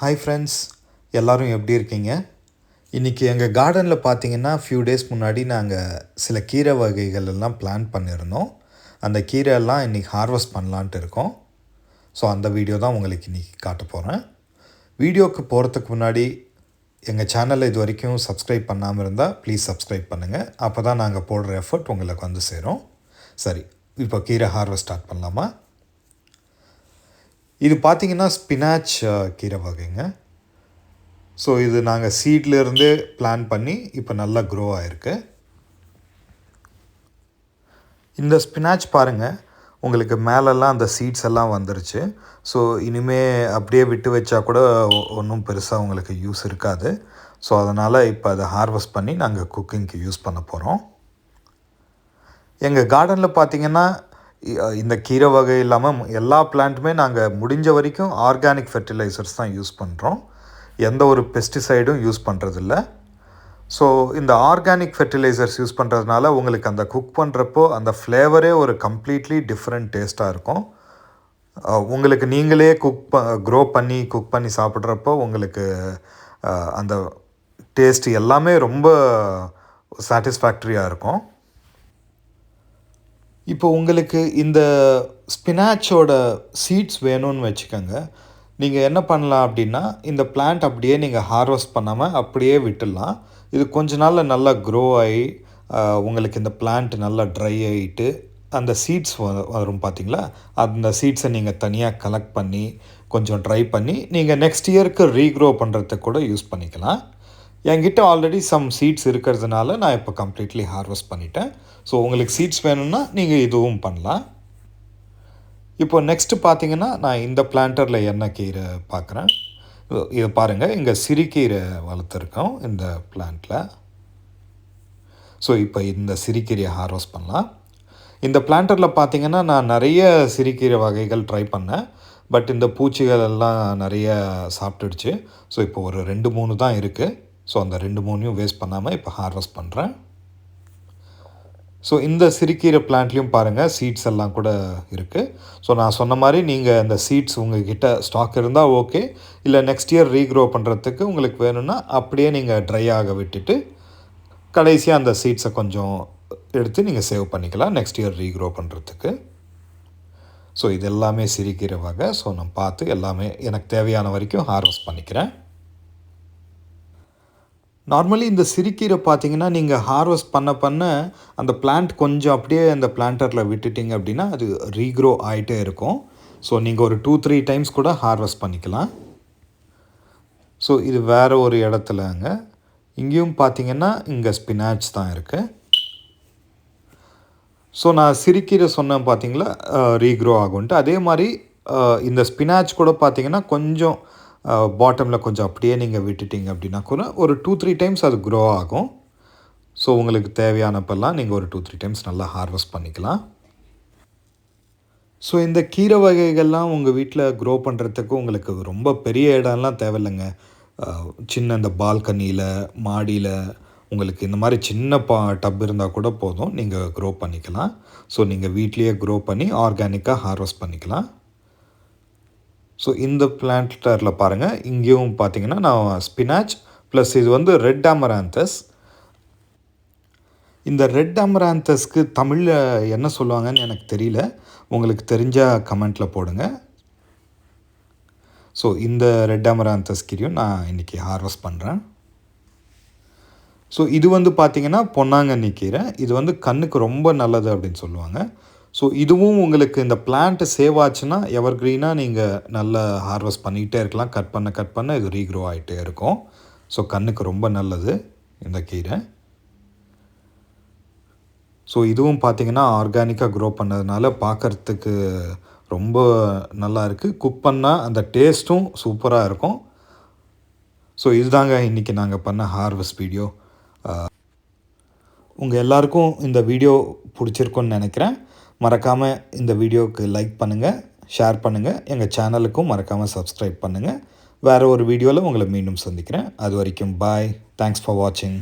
Hi friends எல்லோரும் எப்படி இருக்கீங்க? இன்றைக்கி எங்கள் கார்டனில் பார்த்தீங்கன்னா ஃபியூ டேஸ் முன்னாடி நாங்கள் சில கீரை வகைகள் எல்லாம் பிளான் பண்ணியிருந்தோம். அந்த கீரை எல்லாம் இன்றைக்கி ஹார்வெஸ்ட் பண்ணலான்ட்டு இருக்கோம். ஸோ அந்த வீடியோ தான் உங்களுக்கு இன்றைக்கி காட்ட போகிறேன் வீடியோக்கு போகிறதுக்கு முன்னாடி எங்கள் சேனலை இது வரைக்கும் சப்ஸ்கிரைப் பண்ணாமல் இருந்தால் ப்ளீஸ் சப்ஸ்கிரைப் பண்ணுங்கள் அப்போ தான் நாங்கள் போடுற எஃபர்ட் உங்களுக்கு வந்து சேரும். சரி இப்போ கீரை ஹார்வெஸ்ட் ஸ்டார்ட் பண்ணலாமா? இது பார்த்தீங்கன்னா ஸ்பினாச் கீரை வகைங்க. ஸோ இது நாங்கள் சீட்லேருந்தே பிளான் பண்ணி இப்போ நல்லா க்ரோ ஆகிருக்கு இந்த ஸ்பினாச் பாருங்கள் உங்களுக்கு மேலெல்லாம் அந்த சீட்ஸ் எல்லாம் வந்துருச்சு. ஸோ இனிமே அப்படியே விட்டு வச்சா கூட ஒன்றும் பெருசாக உங்களுக்கு யூஸ் இருக்காது. ஸோ அதனால் இப்போ அதை ஹார்வெஸ்ட் பண்ணி நாங்கள் குக்கிங்க்கு யூஸ் பண்ண போகிறோம் எங்கள் கார்டனில் பார்த்தீங்கன்னா இந்த கீரை வகை இல்லாமல் எல்லா பிளான்ட்டுமே நாங்கள் முடிஞ்ச வரைக்கும் ஆர்கானிக் ஃபெர்டிலைசர்ஸ் தான் யூஸ் பண்ணுறோம் எந்த ஒரு பெஸ்டிசைடும் யூஸ் பண்ணுறதில்ல ஸோ இந்த ஆர்கானிக் ஃபெர்டிலைசர்ஸ் யூஸ் பண்ணுறதுனால உங்களுக்கு அந்த குக் பண்ணுறப்போ அந்த ஃப்ளேவரே ஒரு கம்ப்ளீட்லி டிஃப்ரெண்ட் டேஸ்ட்டாக இருக்கும். உங்களுக்கு நீங்களே குக் ப க்ரோ பண்ணி குக் பண்ணி சாப்பிட்றப்போ உங்களுக்கு அந்த டேஸ்ட் எல்லாமே ரொம்ப சாட்டிஸ்ஃபேக்ட்ரியாக இருக்கும். இப்போ உங்களுக்கு இந்த ஸ்பினாச்சோட சீட்ஸ் வேணும்னு வச்சுக்கோங்க. நீங்கள் என்ன பண்ணலாம் அப்படின்னா இந்த பிளான்ட் அப்படியே நீங்கள் ஹார்வெஸ்ட் பண்ணாமல் அப்படியே விட்டுடலாம். இது கொஞ்ச நாளில் நல்லா க்ரோ ஆகி உங்களுக்கு இந்த பிளான்ட் நல்லா ட்ரை ஆகிட்டு அந்த சீட்ஸ் வரும் பார்த்தீங்களா அந்த சீட்ஸை நீங்கள் தனியாக கலெக்ட் பண்ணி கொஞ்சம் ட்ரை பண்ணி நீங்கள் நெக்ஸ்ட் இயருக்கு ரீக்ரோ பண்ணுறதுக்கு கூட யூஸ் பண்ணிக்கலாம். என்கிட்ட ஆல்ரெடி சம் சீட்ஸ் இருக்கிறதுனால நான் இப்போ கம்ப்ளீட்லி ஹார்வெஸ்ட் பண்ணிட்டேன். ஸோ உங்களுக்கு சீட்ஸ் வேணும்னா நீங்கள் இதுவும் பண்ணலாம். இப்போ நெக்ஸ்ட்டு பார்த்தீங்கன்னா நான் இந்த பிளான்டரில் என்ன கீரை பார்க்குறேன் இதை பாருங்கள் இங்கே சிறுகீரை வளர்த்துருக்கோம் இந்த பிளான்ட்டில் ஸோ இப்போ இந்த சிறுகீரையை ஹார்வெஸ்ட் பண்ணலாம். இந்த பிளான்டரில் பார்த்தீங்கன்னா நான் நிறைய சிறுகீரை வகைகள் ட்ரை பண்ணேன். பட் இந்த பூச்சிகள் எல்லாம் நிறைய சாப்பிட்டுடுச்சு. ஸோ இப்போ ஒரு ரெண்டு மூணு தான் இருக்குது ஸோ அந்த ரெண்டு மூணையும் வேஸ்ட் பண்ணாமல் இப்போ ஹார்வெஸ்ட் பண்ணுறேன் ஸோ இந்த சிறுக்கீரை பிளான்ட்லேயும் பாருங்கள் சீட்ஸ் எல்லாம் கூட இருக்குது ஸோ நான் சொன்ன மாதிரி நீங்கள் அந்த சீட்ஸ் உங்ககிட்ட ஸ்டாக் இருந்தால் ஓகே இல்லை நெக்ஸ்ட் இயர் ரீக்ரோ பண்ணுறதுக்கு உங்களுக்கு வேணும்னா அப்படியே நீங்கள் ட்ரை ஆக விட்டுட்டு கடைசியாக அந்த சீட்ஸை கொஞ்சம் எடுத்து நீங்கள் சேவ் பண்ணிக்கலாம் நெக்ஸ்ட் இயர் ரீக்ரோ பண்ணுறதுக்கு ஸோ இது எல்லாமே சிரிக்கிற வகை. ஸோ நான் பார்த்து எல்லாமே எனக்கு தேவையான வரைக்கும் ஹார்வெஸ்ட் பண்ணிக்கிறேன். நார்மலி இந்த சிறுக்கீரை பார்த்தீங்கன்னா நீங்கள் ஹார்வெஸ்ட் பண்ண பண்ண அந்த பிளான்ட் கொஞ்சம் அப்படியே அந்த பிளான்டரில் விட்டுட்டிங்க அப்படின்னா அது ரீக்ரோ ஆகிட்டே இருக்கும். ஸோ நீங்கள் ஒரு டூ த்ரீ டைம்ஸ் கூட ஹார்வெஸ்ட் பண்ணிக்கலாம். ஸோ இது வேறு ஒரு இடத்துலங்க. இங்கேயும் பார்த்தீங்கன்னா இங்கே ஸ்பினாச் தான் இருக்குது ஸோ நான் சிறுக்கீரை சொன்னேன் பார்த்தீங்களா? ரீக்ரோ ஆகும்ன்ட்டு. அதே மாதிரி இந்த ஸ்பினாச் கூட பார்த்தீங்கன்னா கொஞ்சம் பாட்டமில் கொஞ்சம் அப்படியே நீங்கள் விட்டுட்டிங்க அப்படின்னா கூட ஒரு டூ த்ரீ டைம்ஸ் அது க்ரோ ஆகும். ஸோ உங்களுக்கு தேவையானப்பெல்லாம் நீங்கள் ஒரு டூ த்ரீ டைம்ஸ் நல்லா ஹார்வெஸ்ட் பண்ணிக்கலாம். ஸோ இந்த கீரை வகைகள்லாம் உங்கள் வீட்டில் க்ரோ பண்ணுறதுக்கு உங்களுக்கு ரொம்ப பெரிய இடம்லாம் தேவையில்லைங்க. சின்ன இந்த பால்கனியில் மாடியில் உங்களுக்கு இந்த மாதிரி சின்ன பா டப் இருந்தால் கூட போதும். நீங்கள் க்ரோ பண்ணிக்கலாம். ஸோ நீங்கள் வீட்லேயே க்ரோ பண்ணி ஆர்கானிக்காக ஹார்வெஸ்ட் பண்ணிக்கலாம். ஸோ இந்த பிளான்டரில் பாருங்கள் இங்கேயும் பார்த்தீங்கன்னா நான் ஸ்பினாச் ப்ளஸ் இது வந்து ரெட் அமராந்தஸ் இந்த ரெட் அமராந்தஸ்க்கு தமிழில் என்ன சொல்லுவாங்கன்னு எனக்கு தெரியல. உங்களுக்கு தெரிஞ்சால் கமெண்ட்டில் போடுங்க. ஸோ இந்த ரெட் அமராந்தஸ் கிரியும் நான் இன்றைக்கி ஹார்வெஸ்ட் பண்ணுறேன் ஸோ இது வந்து பார்த்திங்கன்னா பொன்னாங்கண்ணி கீரை. இது வந்து கண்ணுக்கு ரொம்ப நல்லது அப்படின்னு சொல்லுவாங்க. ஸோ இதுவும் உங்களுக்கு இந்த பிளான்ட்டு சேவ் ஆச்சுன்னா எவர் க்ரீனாக நீங்கள் நல்ல ஹார்வெஸ்ட் பண்ணிகிட்டே இருக்கலாம். கட் பண்ண கட் பண்ண இது ரீக்ரோ ஆகிட்டே இருக்கும். ஸோ கண்ணுக்கு ரொம்ப நல்லது இந்த கீரை. ஸோ இதுவும் பார்த்திங்கன்னா ஆர்கானிக்காக க்ரோ பண்ணதுனால பார்க்குறதுக்கு ரொம்ப நல்லா இருக்குது குக் பண்ணால் அந்த டேஸ்ட்டும் சூப்பராக இருக்கும். ஸோ இதுதாங்க இன்றைக்கி நாங்கள் பண்ண ஹார்வெஸ்ட் வீடியோ உங்கள் எல்லாருக்கும் இந்த வீடியோ பிடிச்சிருக்குன்னு நினைக்கிறேன். மறக்காமல் இந்த வீடியோவுக்கு லைக் பண்ணுங்கள் ஷேர் பண்ணுங்கள் எங்கள் சேனலுக்கும் மறக்காமல் சப்ஸ்கிரைப் பண்ணுங்கள் வேறு ஒரு வீடியோவில் உங்களை மீண்டும் சந்திக்கிறேன். அது வரைக்கும் பாய் தேங்க்ஸ் ஃபார் வாட்சிங்